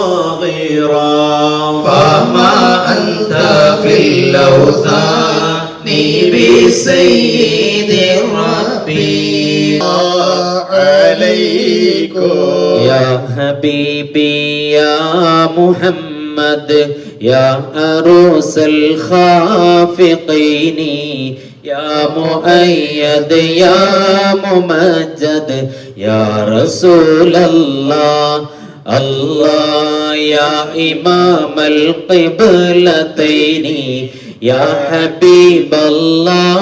صغيرا. فما أنت في الأوثان بسيد ربي عليكم يا حبيبي يا محمد يا أروس الخافقين. يا مؤيد يا ممجد. يا رسول الله الله يا إمام القبلتين يا حبيب الله.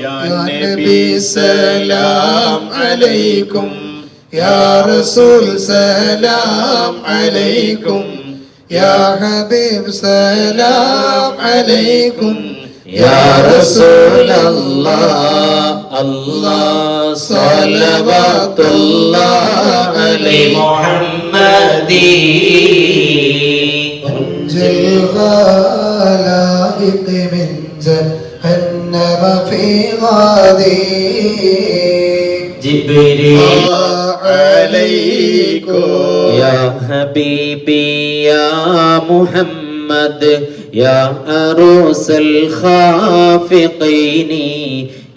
يا نبي سلام عليكم. يا رسول سلام عليكم. يا حبيب سلام عليكم. يا رسول الله. الله صلوات الله عليه. محمد أنجي الخلائق من جهنم في غادي. جبريل. عليكم. يا حبيبي يا محمد يا أروس الخافقين.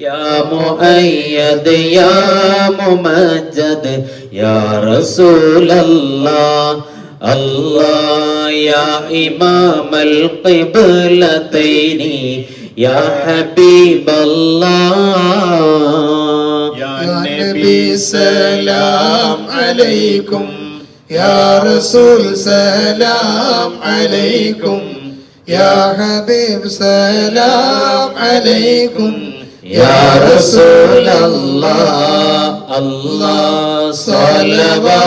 يا مؤيد يا ممجد يا رسول الله الله يا إمام القبلتين يا حبيب الله. يا نبي سلام عليكم. يا رسول سلام عليكم. يا حبيب سلام عليكم. يا رسول الله الله صلوات